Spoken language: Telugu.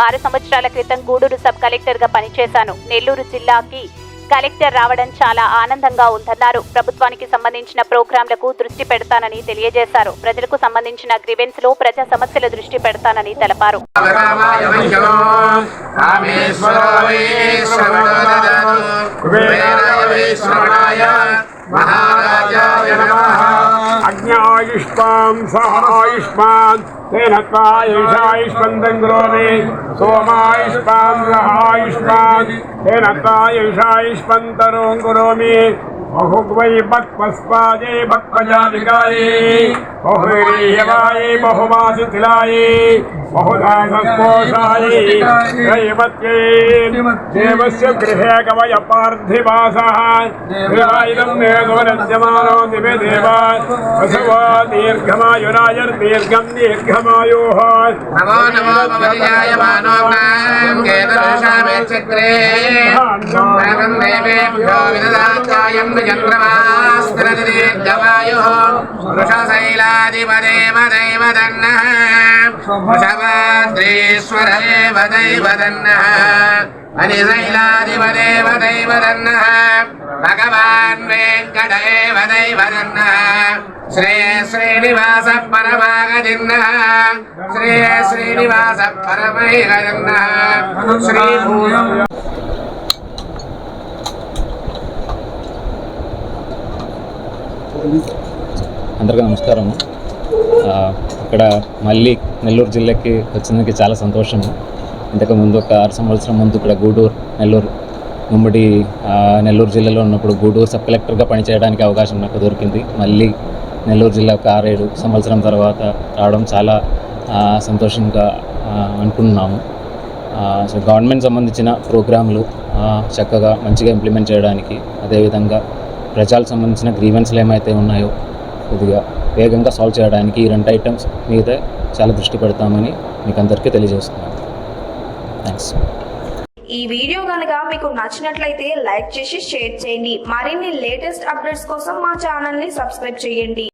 ఆరు సంవత్సరాల క్రితం గూడూరు సబ్ కలెక్టర్గా పనిచేశాను. నెల్లూరు జిల్లాకి కలెక్టర్ రావడం చాలా ఆనందంగా ఉందన్నారు. ప్రభుత్వానికి సంబంధించిన ప్రోగ్రాంలకు దృష్టి పెడతానని తెలియజేశారు. ప్రజలకు సంబంధించిన గ్రివెన్స్లో ప్రజా సమస్యల దృష్టి పెడతానని తెలిపారు. మహారాజా మహ్యమో రామేశ్వరో వై శ్రవణో దదాతు కుబేరాయ వై శ్రవణాయ మహారాజాయ నమః అజ్ఞాయుష్మాన్ సహ ఆయుష్మాన్ తేన త్వాయుషాయుష్మంతం కరోమి సోమాయుష్మాన్ సహ ఆయుష్మాన్ बहुग्वै बत्पस्पायै भक्कजाधिकायै बहुवीर्यवायै बहुवासिथिलायै बहुधासस्पोषायै त्रैवत्यै देवस्य गृहे गवय पार्थिवासः। देवायिदं मे देवा दीर्घमायुरायर्दीर्घं दीर्घमायोः। नमो नमो చక్రే పరమం దేవేభ్యో విదదాత్యాయం చంద్రమాస్త్రతి దీర్ఘవాయుః వృషశైలాధిపదేవ దైవదన్నः వృషభాద్రీశ్వరేవ దైవదన్నः అనిశైలాధిపదేవ దైవదన్నः భగవాన్ వెంకటేవ దైవదన్నः శ్రీ శ్రీనివాస పరమాగదిన్నः శ్రీ అందరికీ నమస్కారం. ఇక్కడ మళ్ళీ నెల్లూరు జిల్లాకి వచ్చినందుకు చాలా సంతోషము. ఇంతకు ముందు ఒక ఆరు సంవత్సరం ముందు ఇక్కడ గూడూరు నెల్లూరు ఉమ్మడి నెల్లూరు జిల్లాలో ఉన్నప్పుడు గూడూరు సబ్ కలెక్టర్గా పనిచేయడానికి అవకాశం నాకు దొరికింది. మళ్ళీ నెల్లూరు జిల్లా ఒక ఆరేడు సంవత్సరం తర్వాత రావడం చాలా సంతోషంగా అనుకుంటున్నాము సో గవర్నమెంట్ సంబంధించిన ప్రోగ్రాంలు చక్కగా మంచిగా ఇంప్లిమెంట్ చేయడానికి అదేవిధంగా ప్రజలకు సంబంధించిన గ్రీవెన్స్లు ఏమైతే ఉన్నాయో కొద్దిగా వేగంగా సాల్వ్ చేయడానికి ఈ రెండు ఐటమ్స్ మీద చాలా దృష్టి పెడతామని మీకు అందరికీ తెలియజేస్తున్నాను. థ్యాంక్స్ ఈ వీడియో కనుక మీకు నచ్చినట్లయితే లైక్ చేసి షేర్ చేయండి. మరిన్ని లేటెస్ట్ అప్డేట్స్ కోసం మా ఛానల్ని సబ్స్క్రైబ్ చేయండి.